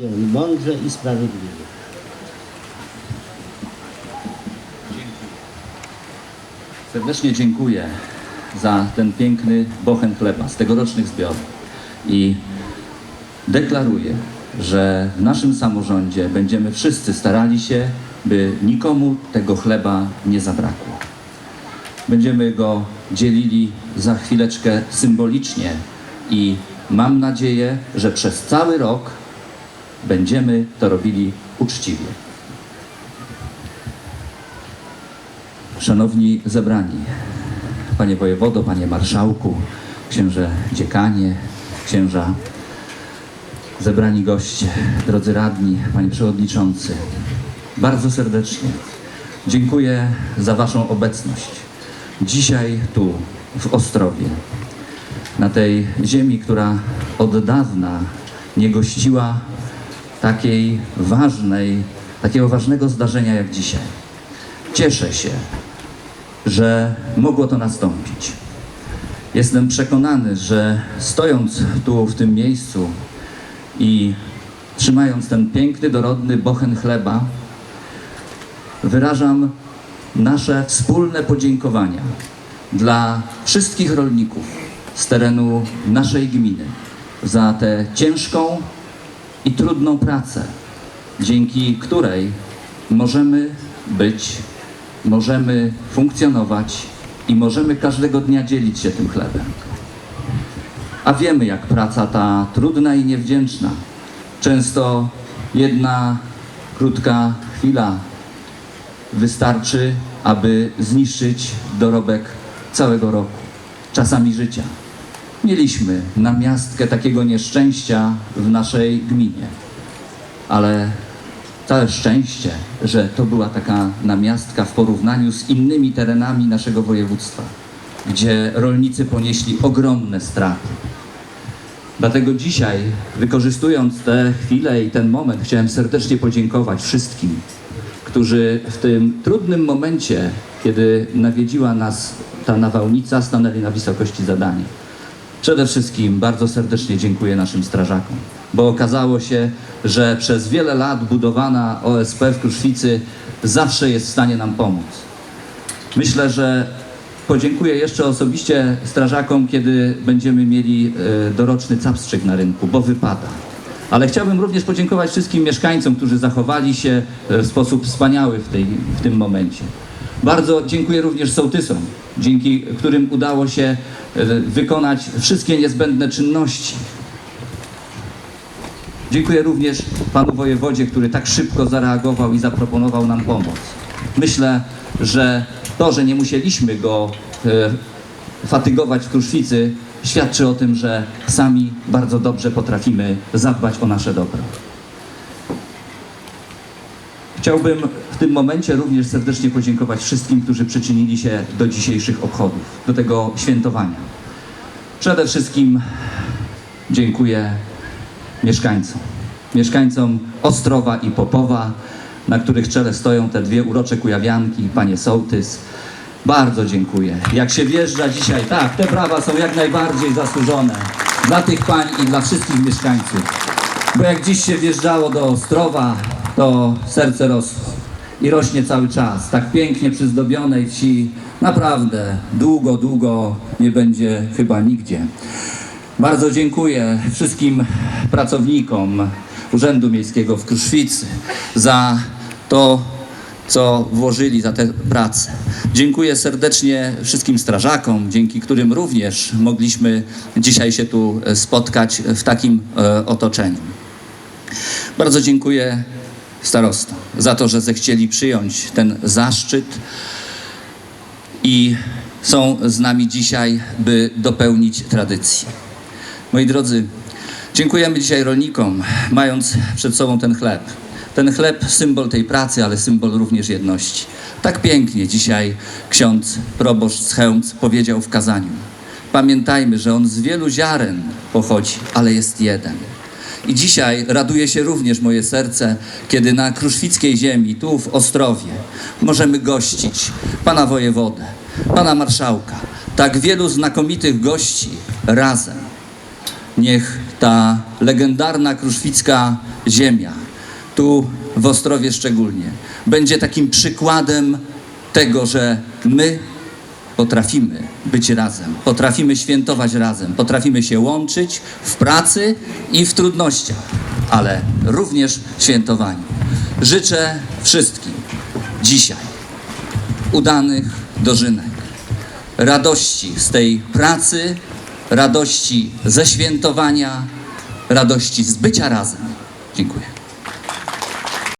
Działaj mądrze i sprawiedliwie. Serdecznie dziękuję za ten piękny bochen chleba z tegorocznych zbiorów i deklaruję, że w naszym samorządzie będziemy wszyscy starali się, by nikomu tego chleba nie zabrakło. Będziemy go dzielili za chwileczkę symbolicznie i mam nadzieję, że przez cały rok będziemy to robili uczciwie. Szanowni zebrani, Panie Wojewodo, Panie Marszałku, Księże Dziekanie, Księża, zebrani goście, drodzy radni, Panie Przewodniczący, bardzo serdecznie dziękuję za Waszą obecność. Dzisiaj tu, w Ostrowie, na tej ziemi, która od dawna nie gościła takiej ważnej, takiego ważnego zdarzenia jak dzisiaj. Cieszę się, że mogło to nastąpić. Jestem przekonany, że stojąc tu w tym miejscu i trzymając ten piękny, dorodny bochen chleba, wyrażam nasze wspólne podziękowania dla wszystkich rolników z terenu naszej gminy za tę ciężką i trudną pracę, dzięki której możemy być możemy funkcjonować i możemy każdego dnia dzielić się tym chlebem. A wiemy, jak praca ta trudna i niewdzięczna. Często jedna krótka chwila wystarczy, aby zniszczyć dorobek całego roku, czasami życia. Mieliśmy namiastkę takiego nieszczęścia w naszej gminie, ale całe szczęście, że to była taka namiastka w porównaniu z innymi terenami naszego województwa, gdzie rolnicy ponieśli ogromne straty. Dlatego dzisiaj, wykorzystując tę chwilę i ten moment, chciałem serdecznie podziękować wszystkim, którzy w tym trudnym momencie, kiedy nawiedziła nas ta nawałnica, stanęli na wysokości zadania. Przede wszystkim bardzo serdecznie dziękuję naszym strażakom, bo okazało się, że przez wiele lat budowana OSP w Kruszwicy zawsze jest w stanie nam pomóc. Myślę, że podziękuję jeszcze osobiście strażakom, kiedy będziemy mieli e, doroczny capstrzyk na rynku, bo wypada. Ale chciałbym również podziękować wszystkim mieszkańcom, którzy zachowali się e, w sposób wspaniały w, tej, w tym momencie. Bardzo dziękuję również sołtysom, dzięki którym udało się e, wykonać wszystkie niezbędne czynności. Dziękuję również panu wojewodzie, który tak szybko zareagował i zaproponował nam pomoc. Myślę, że to, że nie musieliśmy go e, fatygować w Kruszwicy, świadczy o tym, że sami bardzo dobrze potrafimy zadbać o nasze dobro. Chciałbym w tym momencie również serdecznie podziękować wszystkim, którzy przyczynili się do dzisiejszych obchodów, do tego świętowania. Przede wszystkim dziękuję mieszkańcom. Mieszkańcom Ostrowa i Popowa, na których czele stoją te dwie urocze kujawianki, panie sołtys. Bardzo dziękuję. Jak się wjeżdża dzisiaj, tak, te brawa są jak najbardziej zasłużone dla tych pań i dla wszystkich mieszkańców. Bo jak dziś się wjeżdżało do Ostrowa, to serce rosło i rośnie cały czas. Tak pięknie przyzdobionej wsi naprawdę długo, długo nie będzie chyba nigdzie. Bardzo dziękuję wszystkim pracownikom Urzędu Miejskiego w Kruszwicy za to, co włożyli za tę pracę. Dziękuję serdecznie wszystkim strażakom, dzięki którym również mogliśmy dzisiaj się tu spotkać w takim e, otoczeniu. Bardzo dziękuję starostom za to, że zechcieli przyjąć ten zaszczyt i są z nami dzisiaj, by dopełnić tradycję. Moi drodzy, dziękujemy dzisiaj rolnikom, mając przed sobą ten chleb. Ten chleb, symbol tej pracy, ale symbol również jedności. Tak pięknie dzisiaj ksiądz proboszcz z Chełmc powiedział w kazaniu. Pamiętajmy, że on z wielu ziaren pochodzi, ale jest jeden. I dzisiaj raduje się również moje serce, kiedy na kruszwickiej ziemi, tu w Ostrowie, możemy gościć pana wojewodę, pana marszałka, tak wielu znakomitych gości razem. Niech ta legendarna kruszwicka ziemia, tu w Ostrowie szczególnie, będzie takim przykładem tego, że my potrafimy być razem, potrafimy świętować razem, potrafimy się łączyć w pracy i w trudnościach, ale również w świętowaniu. Życzę wszystkim dzisiaj udanych dożynek, radości z tej pracy, radości ze świętowania, radości z bycia razem. Dziękuję.